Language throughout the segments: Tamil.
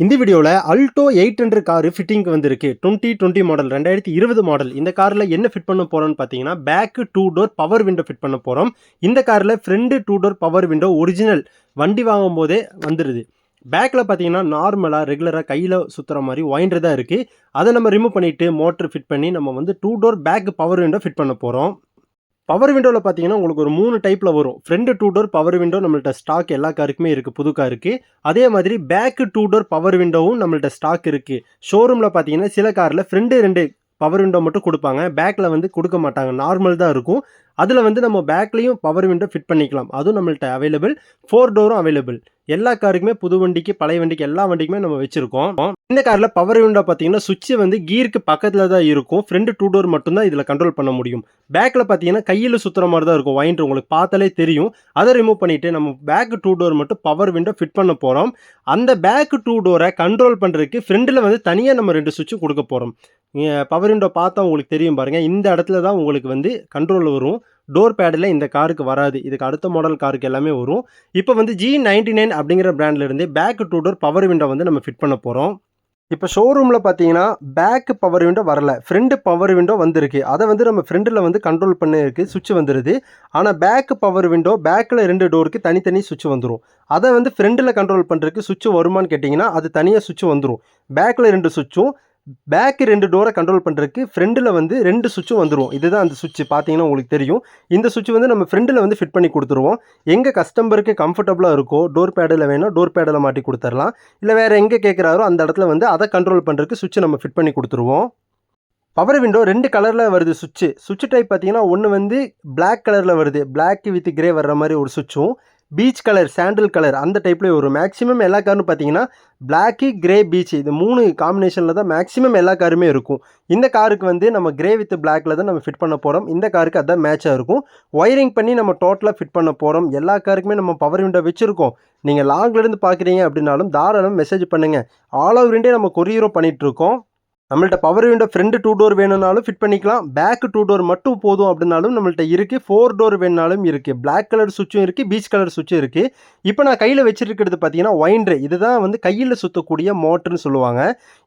இந்த வீடியோவில் அல்டோ எயிட் ஹண்ட்ரட் கார் ஃபிட்டிங்க்கு வந்திருக்கு. டுவெண்ட்டி டுவெண்ட்டி மாடல் ரெண்டாயிரத்தி இருபது மாடல் இந்த காரில் என்ன ஃபிட் பண்ண போகிறோம்னு பார்த்தீங்கன்னா back two door power window fit பண்ண போகிறோம் இந்த காரில் front two door power window original வண்டி வாங்கும் போதே வந்துடுது பேக்கில் பார்த்தீங்கன்னா நார்மலாக ரெகுலராக கையில் சுற்றுற மாதிரி ஒயின்றது தான் இருக்குது அதை நம்ம ரிமூவ் பண்ணிவிட்டு மோட்ரு ஃபிட் பண்ணி நம்ம வந்து two door back power window fit பண்ண போகிறோம் பவர் விண்டோவில் பார்த்தீங்கன்னா உங்களுக்கு ஒரு மூணு டைப்பில் வரும். Front two door power window நம்மள்ட்ட ஸ்டாக் எல்லா காருக்குமே இருக்குது புது காருக்கு. அதே மாதிரி பேக்கு டூ டோர் பவர் விண்டோவும் நம்மள்ட்ட ஸ்டாக் இருக்குது ஷோரூமில் பார்த்தீங்கன்னா சில காரில் ஃப்ரெண்டு ரெண்டு பவர் விண்டோ மட்டும் கொடுப்பாங்க. பேக்கில் வந்து கொடுக்க மாட்டாங்க. நார்மல் தான் இருக்கும். அதில் வந்து நம்ம பேக்லேயும் பவர் விண்டோ ஃபிட் பண்ணிக்கலாம். அதுவும் நம்மள்ட்ட அவைலபிள் ஃபோர் டோரும் அவைலபிள் எல்லா காருக்குமே புது வண்டிக்கு பழைய வண்டிக்கு எல்லா வண்டிக்குமே நம்ம வச்சுருக்கோம். இந்த காரில் பவர் விண்டோ பார்த்தீங்கன்னா சுவிட்ச் வந்து கீருக்கு பக்கத்தில் தான் இருக்கும். ஃப்ரண்ட் டூ டோர் மட்டும்தான் இதில் கண்ட்ரோல் பண்ண முடியும். பேக்கில் பார்த்தீங்கன்னா கையில் சுற்றுற மாதிரி தான் இருக்கும். வைண்ட் உங்களுக்கு பார்த்தாலே தெரியும். அதை ரிமூவ் பண்ணிவிட்டு நம்ம பேக் டூ டோர் மட்டும் பவர் விண்டோ ஃபிட் பண்ண போகிறோம் அந்த பேக் டூ டோரை கண்ட்ரோல் பண்ணுறதுக்கு ஃப்ரண்டில் வந்து தனியாக நம்ம ரெண்டு சுவிட்சும் கொடுக்க போகிறோம் பவர் விண்டோ பார்த்தா உங்களுக்கு தெரியும் பாருங்கள் இந்த இடத்துல தான் உங்களுக்கு வந்து கண்ட்ரோல் வரும். டோர் பேடில் இந்த காருக்கு வராது. இதுக்கு அடுத்த மாடல் காருக்கு எல்லாமே வரும். இப்போ வந்து ஜி நைன்டி நைன் அப்படிங்கிற பிராண்ட்லேருந்து back two door power window வந்து நம்ம ஃபிட் பண்ண போகிறோம் இப்போ ஷோரூமில் பார்த்தீங்கன்னா பேக் பவர் விண்டோ வரல. ஃப்ரண்ட் பவர் விண்டோ வந்திருக்கு. அதை வந்து நம்ம ஃப்ரண்டில் வந்து கண்ட்ரோல் பண்ணிருக்கு சுவிட்ச் வந்துடுது ஆனால் பேக் பவர் விண்டோ பேக்கில் ரெண்டு டோருக்கு தனித்தனி சுவிட்ச் வந்துடும் அதை வந்து ஃப்ரண்டில் கண்ட்ரோல் பண்ணுறதுக்கு சுவிட்ச் வருமானு கேட்டிங்கன்னா அது தனியாக சுவிட்ச் வந்துடும் பேக்கில் ரெண்டு சுவிட்சும் பேக்கு ரெண்டு டோரை கண்ட்ரோல் பண்ணுறதுக்கு ஃப்ரண்டில் வந்து ரெண்டு சுவிட்சும் வந்துடும் இதுதான் அந்த சுவிட்ச் பார்த்தீங்கன்னா உங்களுக்கு தெரியும். இந்த சுவிட்ச் வந்து நம்ம ஃப்ரெண்டில் வந்து ஃபிட் பண்ணி கொடுத்துருவோம். எங்கே கஸ்டமருக்கு கம்ஃபர்டபுளாக இருக்கோ டோர் பேடில் வேணும் டோர் பேடில் மாட்டி கொடுத்துர்லாம். இல்லை வேறு எங்கே கேட்குறாரோ அந்த இடத்துல வந்து அதை கண்ட்ரோல் பண்ணுறதுக்கு சுவிட்சை நம்ம ஃபிட் பண்ணி கொடுத்துருவோம். பவர் விண்டோ ரெண்டு கலரில் வருது சுவிட்சு சுவிட்ச் டைப் பார்த்தீங்கன்னா ஒன்று வந்து பிளாக் கலரில் வருது. பிளாக் வித் கிரே வர்ற மாதிரி ஒரு சுவிட்சும் பீச் கலர் சாண்டில் கலர் அந்த டைப்லேயே வரும். மேக்ஸிமம் எல்லா காரும் பார்த்தீங்கன்னா பிளாக்கு கிரே பீச் இது மூணு காம்பினேஷனில் தான் மேக்ஸிமம் எல்லா காருமே இருக்கும். இந்த காருக்கு வந்து நம்ம கிரே வித் பிளாக்கில் தான் நம்ம ஃபிட் பண்ண போகிறோம் இந்த காருக்கு அதான் மேட்சாக இருக்கும். ஒயரிங் பண்ணி நம்ம டோட்டலாக ஃபிட் பண்ண போகிறோம் எல்லா காருக்குமே நம்ம பவர் விண்டோ வச்சுருக்கோம். நீங்கள் லாங்லேருந்து பார்க்குறீங்க அப்படின்னாலும் தாராளம் மெசேஜ் பண்ணுங்கள் ஆல் ஓவர் இண்டியா நம்ம கொரியரும் பண்ணிகிட்ருக்கோம் நம்மள்ட்ட power window front to door வேணும்னாலும் ஃபிட் பண்ணிக்கலாம். பேக் டூ டோர் மட்டும் போதும் அப்படின்னாலும் நம்மள்ட்ட இருக்குது ஃபோர் டோர் வேணுனாலும் இருக்குது பிளாக் கலர் சுவிட்சும் இருக்குது பீச் கலர் சுவிட்சும் இருக்குது இப்போ நான் கையில் வச்சிருக்கிறது பார்த்தீங்கன்னா ஒயின்ட்ரு இதுதான் வந்து கையில் சுற்றக்கூடிய மோட்டர்னு சொல்லுவாங்க.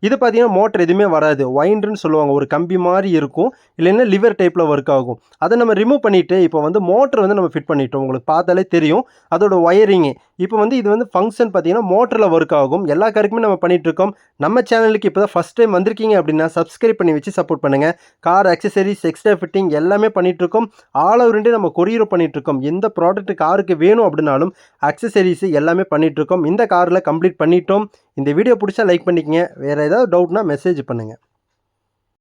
இது பார்த்தீங்கன்னா மோட்டர் எதுவுமே வராது. ஒயின்ட்ருன்னு சொல்லுவாங்க. ஒரு கம்பி மாதிரி இருக்கும். இல்லைன்னா லிவர் டைப்பில் ஒர்க் ஆகும். அதை நம்ம ரிமூவ் பண்ணிவிட்டு இப்போ வந்து மோட்டர் வந்து நம்ம ஃபிட் பண்ணிட்டோம். உங்களுக்கு பார்த்தாலே தெரியும். அதோட ஒயரிங்கு இப்போ வந்து இது வந்து ஃபங்க்ஷன் பார்த்தீங்கன்னா மோட்டரில் ஒர்க் ஆகும். எல்லா கருக்குமே நம்ம பண்ணிகிட்ருக்கோம் இருக்கோம். நம்ம சேனலுக்கு இப்போ தான் ஃபஸ்ட் டைம் வந்திருக்கீங்க அப்படின்னா சப்ஸ்கிரைப் பண்ணி வச்சு சப்போர்ட் பண்ணுங்கள் கார் அக்சசரிஸ் எக்ஸ்ட்ரா ஃபிட்டிங் எல்லாமே பண்ணிகிட்ருக்கோம் ஆல் ஓவர் இண்டியா நம்ம கொரியர் பண்ணிட்டு இருக்கோம் எந்த ப்ராடக்ட் காருக்கு வேணும் அப்படின்னாலும் அக்சசரிஸ் எல்லாமே பண்ணிகிட்ருக்கோம் இந்த காரில் கம்ப்ளீட் பண்ணிட்டோம். இந்த வீடியோ பிடிச்சா லைக் பண்ணிக்கங்க. வேறு ஏதாவது டவுட்னா மெசேஜ் பண்ணுங்கள்